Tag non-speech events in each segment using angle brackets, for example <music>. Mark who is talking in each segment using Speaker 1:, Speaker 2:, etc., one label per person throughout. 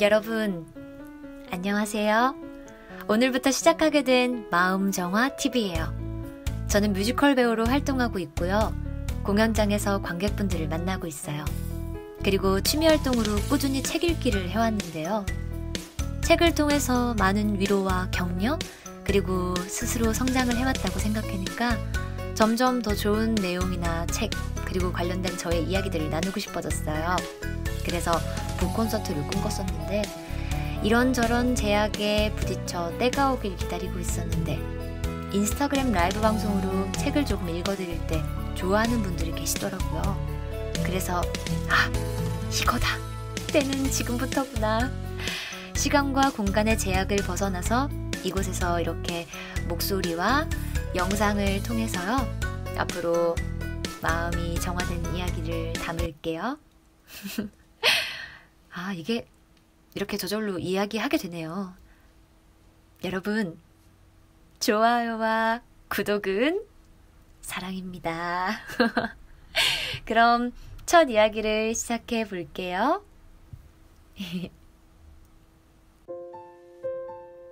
Speaker 1: 여러분, 안녕하세요. 오늘부터 시작하게 된 마음정화 TV예요. 저는 뮤지컬 배우로 활동하고 있고요. 공연장에서 관객분들을 만나고 있어요. 그리고 취미 활동으로 꾸준히 책 읽기를 해왔는데요. 책을 통해서 많은 위로와 격려, 그리고 스스로 성장을 해왔다고 생각하니까 점점 더 좋은 내용이나 책, 그리고 관련된 저의 이야기들을 나누고 싶어졌어요. 그래서 북 콘서트를 꿈꿨었는데 이런저런 제약에 부딪혀 때가 오길 기다리고 있었는데 인스타그램 라이브 방송으로 책을 조금 읽어드릴 때 좋아하는 분들이 계시더라고요. 그래서 아 이거다 때는 지금부터구나 시간과 공간의 제약을 벗어나서 이곳에서 이렇게 목소리와 영상을 통해서요 앞으로 마음이 정화된 이야기를 담을게요. <laughs> 아, 이게 이렇게 저절로 이야기하게 되네요. 여러분, 좋아요와 구독은 사랑입니다. <laughs> 그럼 첫 이야기를 시작해 볼게요. <laughs>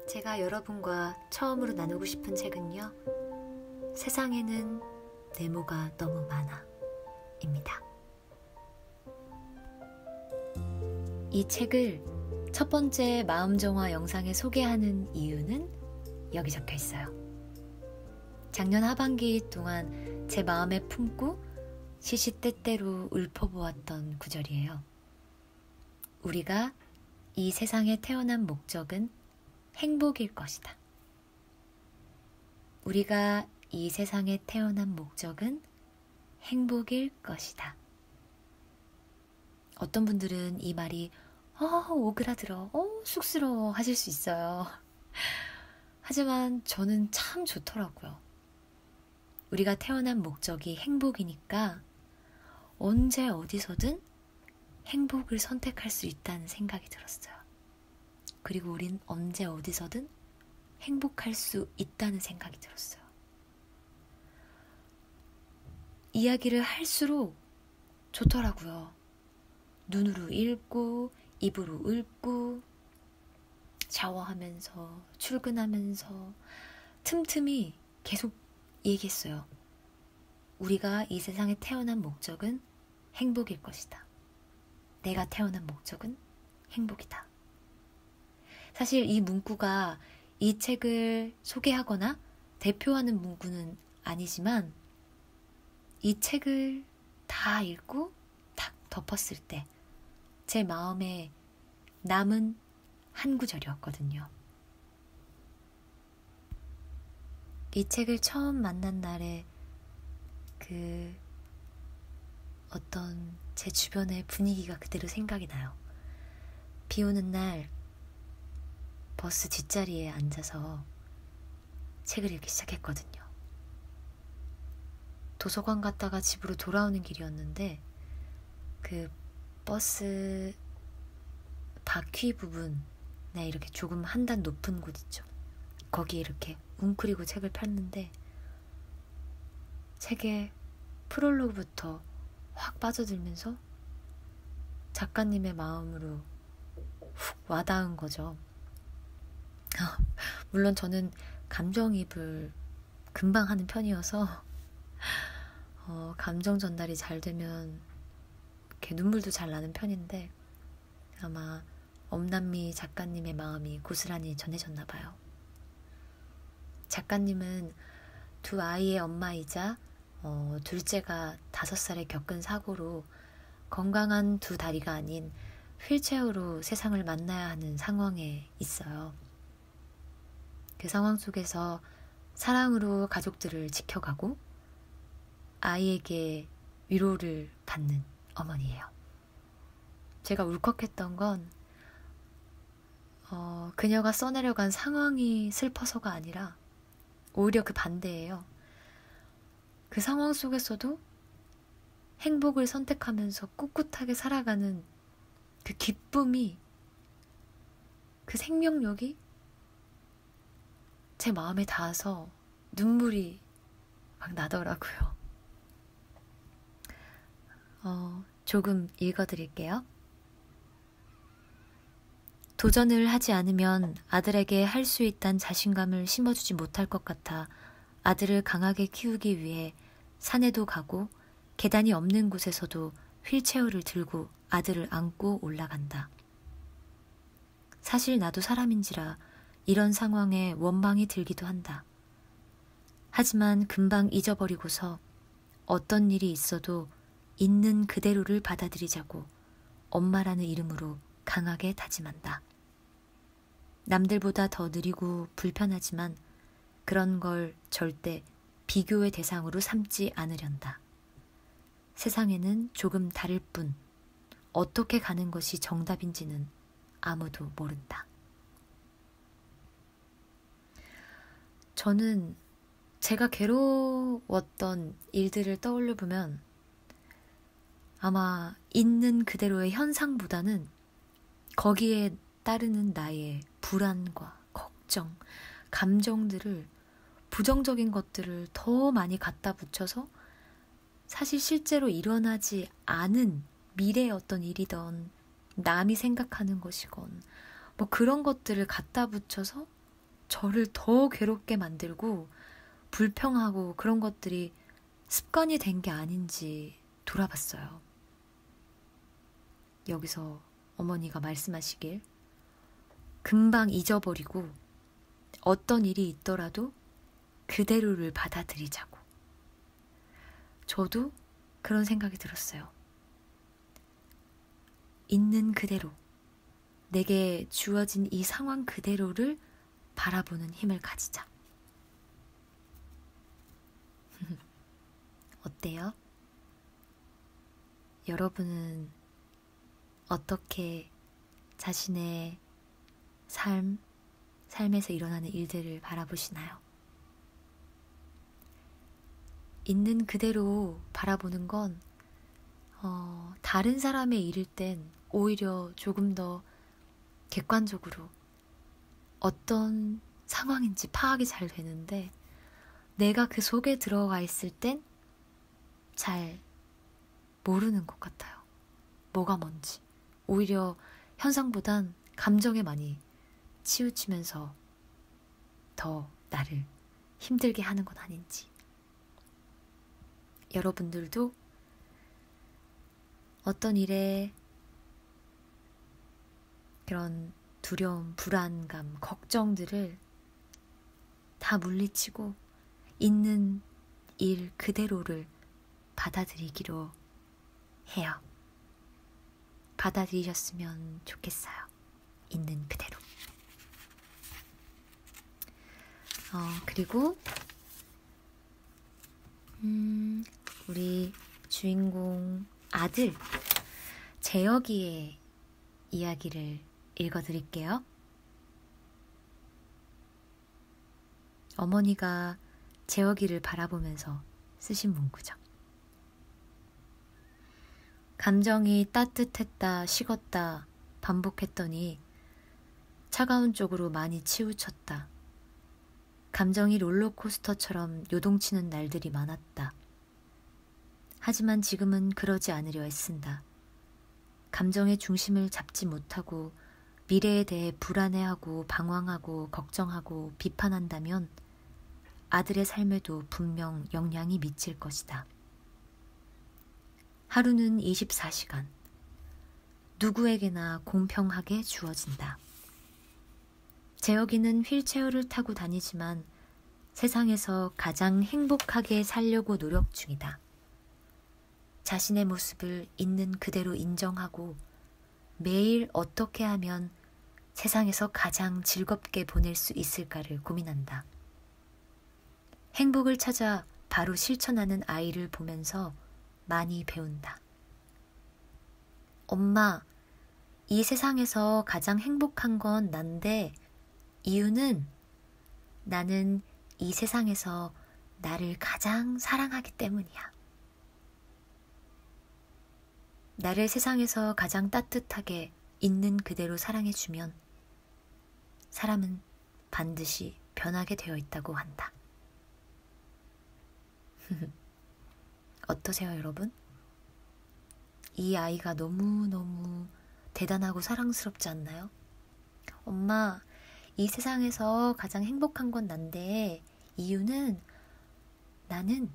Speaker 1: 제가 여러분과 처음으로 나누고 싶은 책은요. 세상에는 네모가 너무 많아. 입니다. 이 책을 첫 번째 마음정화 영상에 소개하는 이유는 여기 적혀 있어요. 작년 하반기 동안 제 마음에 품고 시시때때로 읊어보았던 구절이에요. 우리가 이 세상에 태어난 목적은 행복일 것이다. 우리가 이 세상에 태어난 목적은 행복일 것이다. 어떤 분들은 이 말이 어, 오그라들어, 어, 쑥스러워 하실 수 있어요. <laughs> 하지만 저는 참 좋더라고요. 우리가 태어난 목적이 행복이니까 언제 어디서든 행복을 선택할 수 있다는 생각이 들었어요. 그리고 우린 언제 어디서든 행복할 수 있다는 생각이 들었어요. 이야기를 할수록 좋더라고요. 눈으로 읽고, 입으로 읊고, 샤워하면서, 출근하면서, 틈틈이 계속 얘기했어요. 우리가 이 세상에 태어난 목적은 행복일 것이다. 내가 태어난 목적은 행복이다. 사실 이 문구가 이 책을 소개하거나 대표하는 문구는 아니지만 이 책을 다 읽고 딱 덮었을 때 제 마음에 남은 한 구절이었거든요. 이 책을 처음 만난 날에 그 어떤 제 주변의 분위기가 그대로 생각이 나요. 비 오는 날 버스 뒷자리에 앉아서 책을 읽기 시작했거든요. 도서관 갔다가 집으로 돌아오는 길이었는데 그 버스 바퀴 부분에 이렇게 조금 한 단 높은 곳 있죠. 거기에 이렇게 웅크리고 책을 폈는데 책의 프롤로그부터 확 빠져들면서 작가님의 마음으로 훅 와닿은 거죠. <laughs> 물론 저는 감정입을 금방 하는 편이어서 어, 감정 전달이 잘 되면 이렇게 눈물도 잘 나는 편인데 아마 엄남미 작가님의 마음이 고스란히 전해졌나 봐요. 작가님은 두 아이의 엄마이자 어, 둘째가 다섯 살에 겪은 사고로 건강한 두 다리가 아닌 휠체어로 세상을 만나야 하는 상황에 있어요. 그 상황 속에서 사랑으로 가족들을 지켜가고 아이에게 위로를 받는 어머니예요. 제가 울컥했던 건 어, 그녀가 써내려간 상황이 슬퍼서가 아니라 오히려 그 반대예요. 그 상황 속에서도 행복을 선택하면서 꿋꿋하게 살아가는 그 기쁨이 그 생명력이 제 마음에 닿아서 눈물이 막 나더라고요. 어, 조금 읽어드릴게요. 도전을 하지 않으면 아들에게 할 수 있다는 자신감을 심어주지 못할 것 같아 아들을 강하게 키우기 위해 산에도 가고 계단이 없는 곳에서도 휠체어를 들고 아들을 안고 올라간다. 사실 나도 사람인지라 이런 상황에 원망이 들기도 한다. 하지만 금방 잊어버리고서 어떤 일이 있어도 있는 그대로를 받아들이자고 엄마라는 이름으로 강하게 다짐한다. 남들보다 더 느리고 불편하지만 그런 걸 절대 비교의 대상으로 삼지 않으련다. 세상에는 조금 다를 뿐 어떻게 가는 것이 정답인지는 아무도 모른다. 저는 제가 괴로웠던 일들을 떠올려 보면 아마 있는 그대로의 현상보다는 거기에 따르는 나의 불안과 걱정, 감정들을 부정적인 것들을 더 많이 갖다 붙여서 사실 실제로 일어나지 않은 미래의 어떤 일이던 남이 생각하는 것이건 뭐 그런 것들을 갖다 붙여서 저를 더 괴롭게 만들고 불평하고 그런 것들이 습관이 된 게 아닌지 돌아봤어요. 여기서 어머니가 말씀하시길 금방 잊어버리고 어떤 일이 있더라도 그대로를 받아들이자고. 저도 그런 생각이 들었어요. 있는 그대로, 내게 주어진 이 상황 그대로를 바라보는 힘을 가지자. <laughs> 어때요? 여러분은 어떻게 자신의 삶, 삶에서 일어나는 일들을 바라보시나요? 있는 그대로 바라보는 건, 어, 다른 사람의 일일 땐 오히려 조금 더 객관적으로 어떤 상황인지 파악이 잘 되는데, 내가 그 속에 들어가 있을 땐 잘 모르는 것 같아요. 뭐가 뭔지. 오히려 현상보단 감정에 많이 치우치면서 더 나를 힘들게 하는 건 아닌지. 여러분들도 어떤 일에 그런 두려움, 불안감, 걱정들을 다 물리치고 있는 일 그대로를 받아들이기로 해요. 받아들이셨으면 좋겠어요. 있는 그대로. 어, 그리고, 음, 우리 주인공 아들, 재혁이의 이야기를 읽어드릴게요. 어머니가 재혁이를 바라보면서 쓰신 문구죠. 감정이 따뜻했다, 식었다 반복했더니 차가운 쪽으로 많이 치우쳤다. 감정이 롤러코스터처럼 요동치는 날들이 많았다. 하지만 지금은 그러지 않으려 애쓴다. 감정의 중심을 잡지 못하고 미래에 대해 불안해하고 방황하고 걱정하고 비판한다면 아들의 삶에도 분명 영향이 미칠 것이다. 하루는 24시간. 누구에게나 공평하게 주어진다. 재혁이는 휠체어를 타고 다니지만 세상에서 가장 행복하게 살려고 노력 중이다. 자신의 모습을 있는 그대로 인정하고 매일 어떻게 하면 세상에서 가장 즐겁게 보낼 수 있을까를 고민한다. 행복을 찾아 바로 실천하는 아이를 보면서 많이 배운다. 엄마, 이 세상에서 가장 행복한 건 난데 이유는 나는 이 세상에서 나를 가장 사랑하기 때문이야. 나를 세상에서 가장 따뜻하게 있는 그대로 사랑해주면 사람은 반드시 변하게 되어 있다고 한다. <laughs> 어떠세요, 여러분? 이 아이가 너무너무 대단하고 사랑스럽지 않나요? 엄마, 이 세상에서 가장 행복한 건 난데, 이유는 나는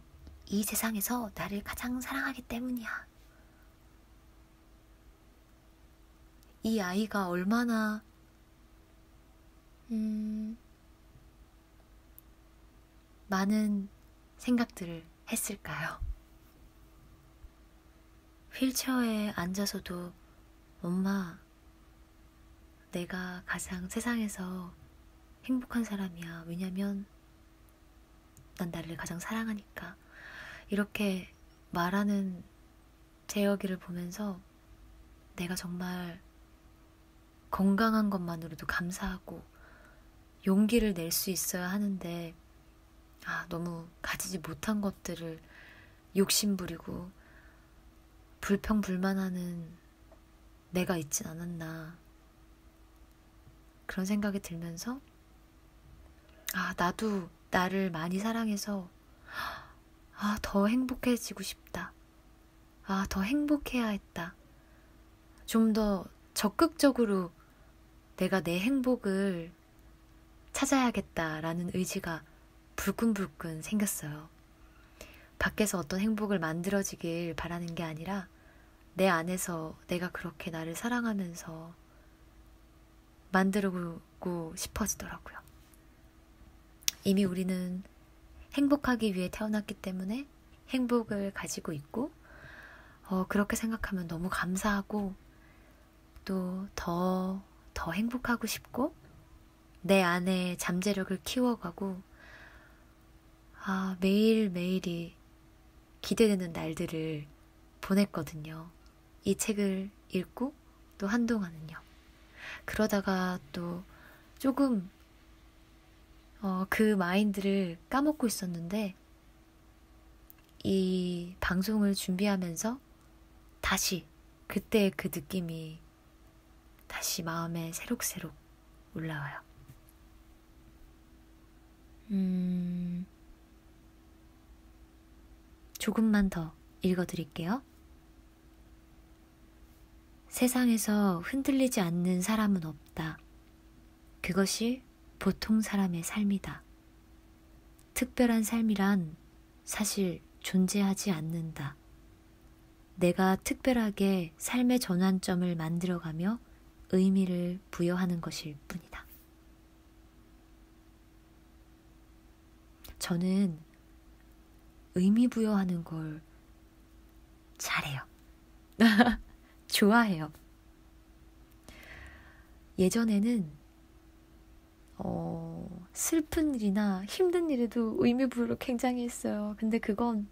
Speaker 1: 이 세상에서 나를 가장 사랑하기 때문이야. 이 아이가 얼마나, 음, 많은 생각들을 했을까요? 휠체어에 앉아서도 엄마, 내가 가장 세상에서 행복한 사람이야. 왜냐면 난 나를 가장 사랑하니까. 이렇게 말하는 재혁이를 보면서 내가 정말 건강한 것만으로도 감사하고 용기를 낼 수 있어야 하는데, 아, 너무 가지지 못한 것들을 욕심부리고 불평불만하는 내가 있진 않았나. 그런 생각이 들면서, 아, 나도 나를 많이 사랑해서, 아, 더 행복해지고 싶다. 아, 더 행복해야 했다. 좀 더 적극적으로 내가 내 행복을 찾아야겠다라는 의지가 불끈불끈 생겼어요. 밖에서 어떤 행복을 만들어지길 바라는 게 아니라 내 안에서 내가 그렇게 나를 사랑하면서 만들고 싶어지더라고요. 이미 우리는 행복하기 위해 태어났기 때문에 행복을 가지고 있고, 어, 그렇게 생각하면 너무 감사하고, 또 더, 더 행복하고 싶고, 내 안에 잠재력을 키워가고, 아, 매일매일이 기대되는 날들을 보냈거든요. 이 책을 읽고 또 한동안은요. 그러다가 또 조금 어, 그 마인드를 까먹고 있었는데 이 방송을 준비하면서 다시 그때 그 느낌이 다시 마음에 새록새록 올라와요. 음, 조금만 더 읽어드릴게요. 세상에서 흔들리지 않는 사람은 없다. 그것이 보통 사람의 삶이다. 특별한 삶이란 사실 존재하지 않는다. 내가 특별하게 삶의 전환점을 만들어가며 의미를 부여하는 것일 뿐이다. 저는 의미 부여하는 걸 잘해요. <laughs> 좋아해요. 예전에는 어, 슬픈 일이나 힘든 일에도 의미 부여를 굉장히 했어요. 근데 그건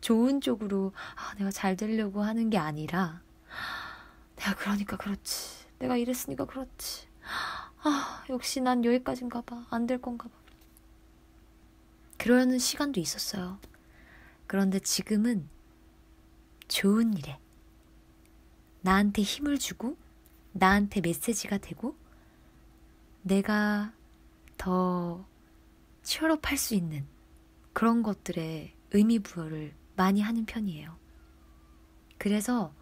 Speaker 1: 좋은 쪽으로 아, 내가 잘 되려고 하는 게 아니라 내가 그러니까 그렇지. 내가 이랬으니까 그렇지. 아, 역시 난 여기까지인가 봐. 안 될 건가 봐. 그러는 시간도 있었어요. 그런데 지금은 좋은 일에 나한테 힘을 주고 나한테 메시지가 되고 내가 더 취업할 수 있는 그런 것들에 의미 부여를 많이 하는 편이에요. 그래서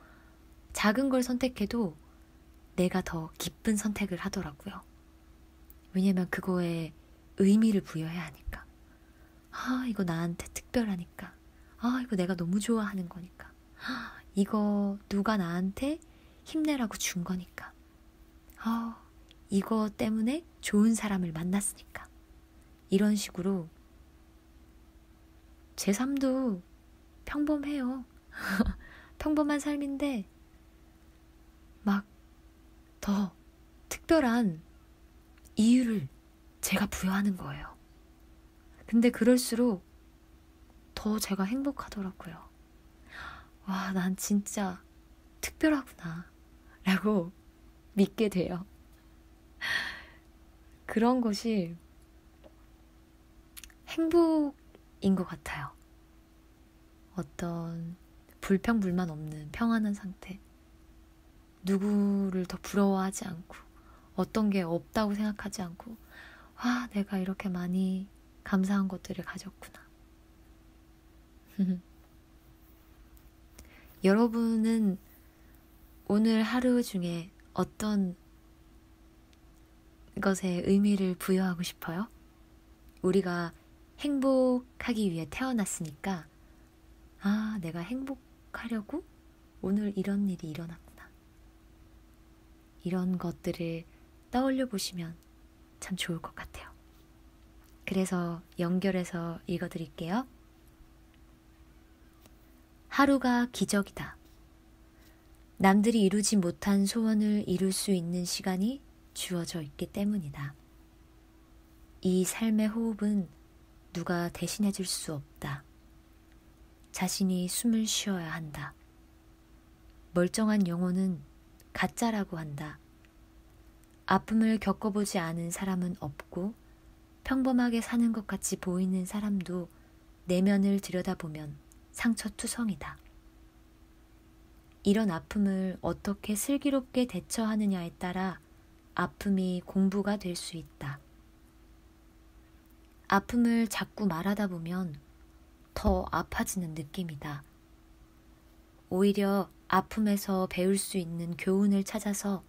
Speaker 1: 작은 걸 선택해도 내가 더 기쁜 선택을 하더라고요. 왜냐면 그거에 의미를 부여해야 하니까. 아, 이거 나한테 특별하니까. 아, 이거 내가 너무 좋아하는 거니까. 아, 이거 누가 나한테 힘내라고 준 거니까. 아, 이거 때문에 좋은 사람을 만났으니까. 이런 식으로 제 삶도 평범해요. <laughs> 평범한 삶인데 막 더 특별한 이유를 제가 부여하는 거예요. 근데 그럴수록 더 제가 행복하더라고요. 와, 난 진짜 특별하구나. 라고 믿게 돼요. 그런 것이 행복인 것 같아요. 어떤 불평불만 없는 평안한 상태. 누구를 더 부러워하지 않고, 어떤 게 없다고 생각하지 않고, 와, 내가 이렇게 많이 감사한 것들을 가졌구나. <laughs> 여러분은 오늘 하루 중에 어떤 것에 의미를 부여하고 싶어요. 우리가 행복하기 위해 태어났으니까, 아, 내가 행복하려고 오늘 이런 일이 일어났구나. 이런 것들을 떠올려 보시면 참 좋을 것 같아요. 그래서 연결해서 읽어드릴게요. 하루가 기적이다. 남들이 이루지 못한 소원을 이룰 수 있는 시간이 주어져 있기 때문이다. 이 삶의 호흡은 누가 대신해 줄 수 없다. 자신이 숨을 쉬어야 한다. 멀쩡한 영혼은 가짜라고 한다. 아픔을 겪어보지 않은 사람은 없고 평범하게 사는 것 같이 보이는 사람도 내면을 들여다보면 상처투성이다. 이런 아픔을 어떻게 슬기롭게 대처하느냐에 따라 아픔이 공부가 될 수 있다. 아픔을 자꾸 말하다 보면 더 아파지는 느낌이다. 오히려 아픔에서 배울 수 있는 교훈을 찾아서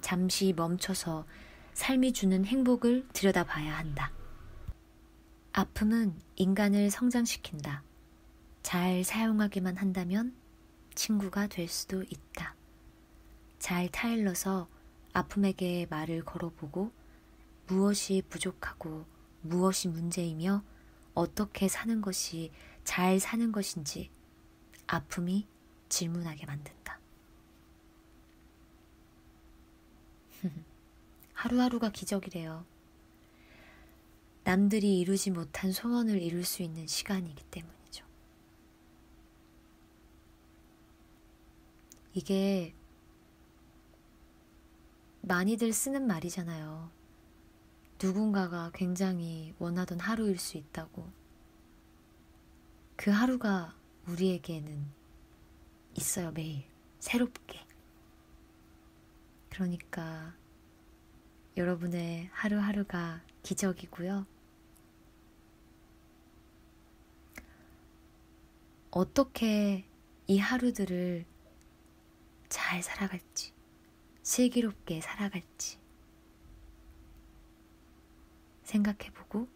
Speaker 1: 잠시 멈춰서 삶이 주는 행복을 들여다봐야 한다. 아픔은 인간을 성장시킨다. 잘 사용하기만 한다면 친구가 될 수도 있다. 잘 타일러서 아픔에게 말을 걸어보고 무엇이 부족하고 무엇이 문제이며 어떻게 사는 것이 잘 사는 것인지 아픔이 질문하게 만든다. <laughs> 하루하루가 기적이래요. 남들이 이루지 못한 소원을 이룰 수 있는 시간이기 때문이죠. 이게 많이들 쓰는 말이잖아요. 누군가가 굉장히 원하던 하루일 수 있다고. 그 하루가 우리에게는 있어요, 매일. 새롭게. 그러니까 여러분의 하루하루가 기적이고요. 어떻게 이 하루들을 잘 살아갈지, 슬기롭게 살아갈지 생각해보고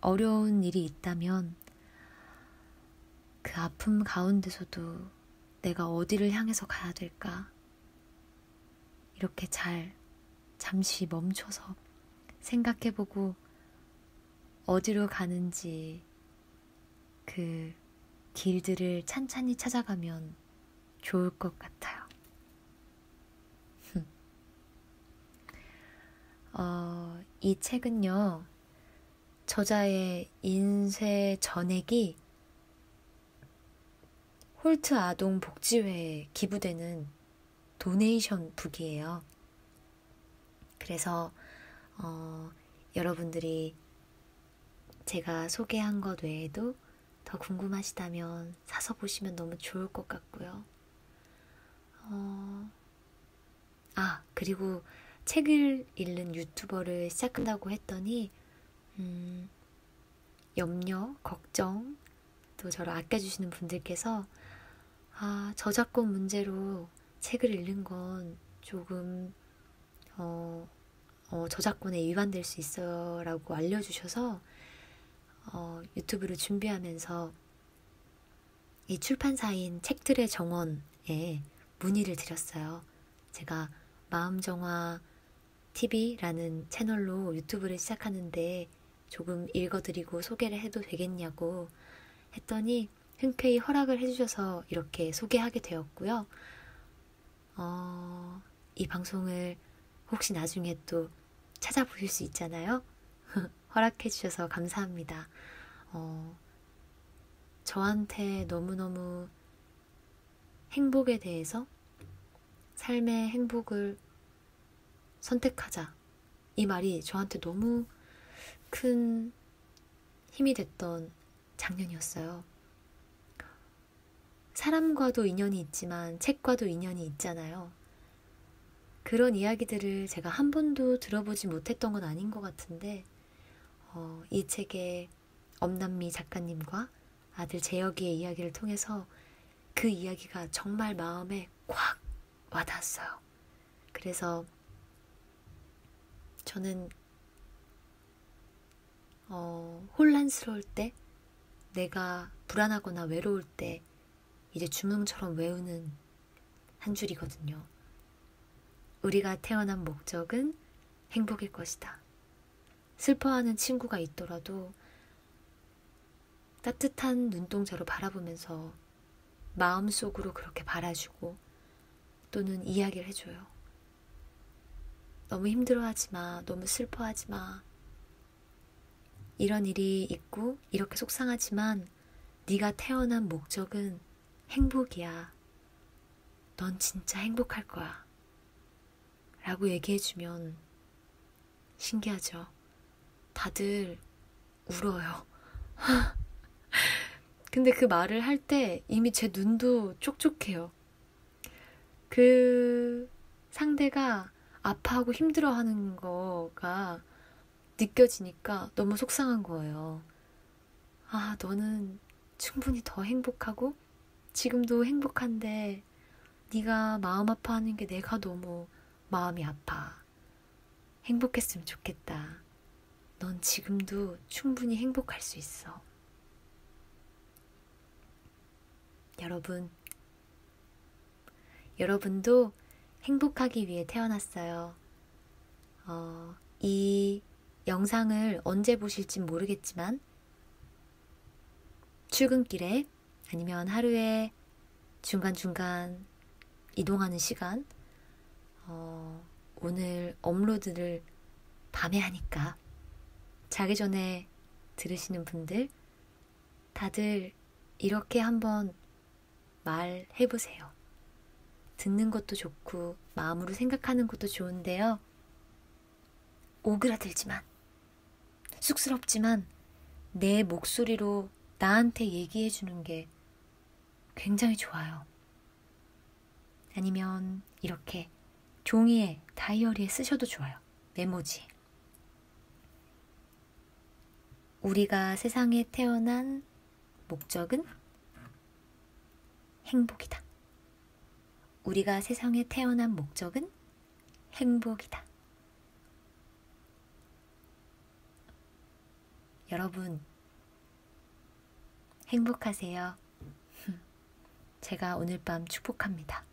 Speaker 1: 어려운 일이 있다면 그 아픔 가운데서도 내가 어디를 향해서 가야 될까? 이렇게 잘 잠시 멈춰서 생각해보고 어디로 가는지 그 길들을 찬찬히 찾아가면 좋을 것 같아요. <laughs> 어, 이 책은요, 저자의 인쇄 전액이 홀트 아동 복지회에 기부되는 도네이션 북이에요. 그래서 어, 여러분들이 제가 소개한 것 외에도 더 궁금하시다면 사서 보시면 너무 좋을 것 같고요. 어, 아, 그리고 책을 읽는 유튜버를 시작한다고 했더니, 음, 염려, 걱정, 또 저를 아껴주시는 분들께서, 아, 저작권 문제로 책을 읽는 건 조금, 어, 어, 저작권에 위반될 수 있어 라고 알려주셔서 어, 유튜브를 준비하면서 이 출판사인 책들의 정원에 문의를 드렸어요. 제가 마음정화 TV라는 채널로 유튜브를 시작하는데 조금 읽어드리고 소개를 해도 되겠냐고 했더니 흔쾌히 허락을 해주셔서 이렇게 소개하게 되었고요. 어, 이 방송을 혹시 나중에 또 찾아보실 수 있잖아요. <laughs> 허락해 주셔서 감사합니다. 어, 저한테 너무너무 행복에 대해서 삶의 행복을 선택하자. 이 말이 저한테 너무 큰 힘이 됐던 작년이었어요. 사람과도 인연이 있지만 책과도 인연이 있잖아요. 그런 이야기들을 제가 한 번도 들어보지 못했던 건 아닌 것 같은데, 어, 이 책의 엄남미 작가님과 아들 재혁이의 이야기를 통해서 그 이야기가 정말 마음에 꽉 와닿았어요. 그래서 저는 어, 혼란스러울 때, 내가 불안하거나 외로울 때 이제 주문처럼 외우는 한 줄이거든요. 우리가 태어난 목적은 행복일 것이다. 슬퍼하는 친구가 있더라도 따뜻한 눈동자로 바라보면서 마음속으로 그렇게 바라주고 또는 이야기를 해줘요. 너무 힘들어하지 마. 너무 슬퍼하지 마. 이런 일이 있고 이렇게 속상하지만 네가 태어난 목적은 행복이야. 넌 진짜 행복할 거야. 라고 얘기해주면 신기하죠. 다들 울어요. <laughs> 근데 그 말을 할 때 이미 제 눈도 촉촉해요. 그 상대가 아파하고 힘들어하는 거가 느껴지니까 너무 속상한 거예요. 아, 너는 충분히 더 행복하고 지금도 행복한데 네가 마음 아파하는 게 내가 너무 마음이 아파. 행복했으면 좋겠다. 넌 지금도 충분히 행복할 수 있어. 여러분, 여러분도 행복하기 위해 태어났어요. 어, 이 영상을 언제 보실진 모르겠지만, 출근길에 아니면 하루에 중간중간 이동하는 시간, 어, 오늘 업로드를 밤에 하니까 자기 전에 들으시는 분들 다들 이렇게 한번 말해보세요. 듣는 것도 좋고 마음으로 생각하는 것도 좋은데요. 오그라들지만 쑥스럽지만 내 목소리로 나한테 얘기해 주는 게 굉장히 좋아요. 아니면 이렇게 종이에 다이어리에 쓰셔도 좋아요. 메모지. 우리가 세상에 태어난 목적은 행복이다. 우리가 세상에 태어난 목적은 행복이다. 여러분, 행복하세요. <laughs> 제가 오늘 밤 축복합니다.